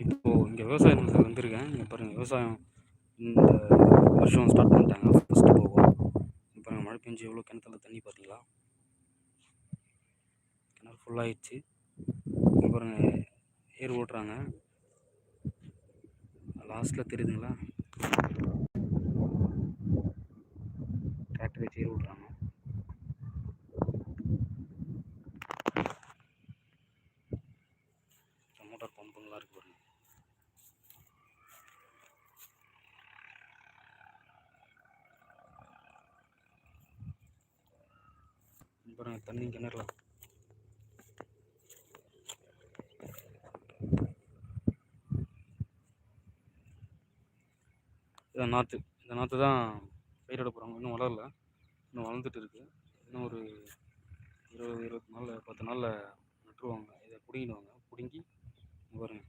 இப்போது இங்கே விவசாய நிலத்தில் வந்திருக்கேன். இங்கே பாருங்கள் விவசாயம் இந்த வருஷம் ஸ்டார்ட் பண்ணிட்டாங்க. ஃபஸ்ட்டு போகும் இப்போ மழை பெஞ்சு எவ்வளோ கிணத்துல தண்ணி பார்த்தீங்களா கிணறு ஃபுல்லாகிடுச்சு இங்கே பாருங்கள் ஏர் ஓட்டுறாங்க. லாஸ்ட்டில் தெரியுதுங்களா டிராக்டர் வச்சு ஏர் ஓட்டுறாங்க மோட்டார் பம்புங்களாம் இருக்கு பாருங்க. பாருங்க தண்ணி கிணறுல. இதான் நாற்று இந்த நாற்று தான் பயிரிட போகிறாங்க இன்னும் வளரல. இன்னும் வளர்ந்துட்டு இருக்குது இன்னும் ஒரு இருபது இருபத்தி நாளில் பத்து நாளில் நட்டுருவாங்க. இதை பிடுங்கிடுவாங்க. பிடுங்கி बोलें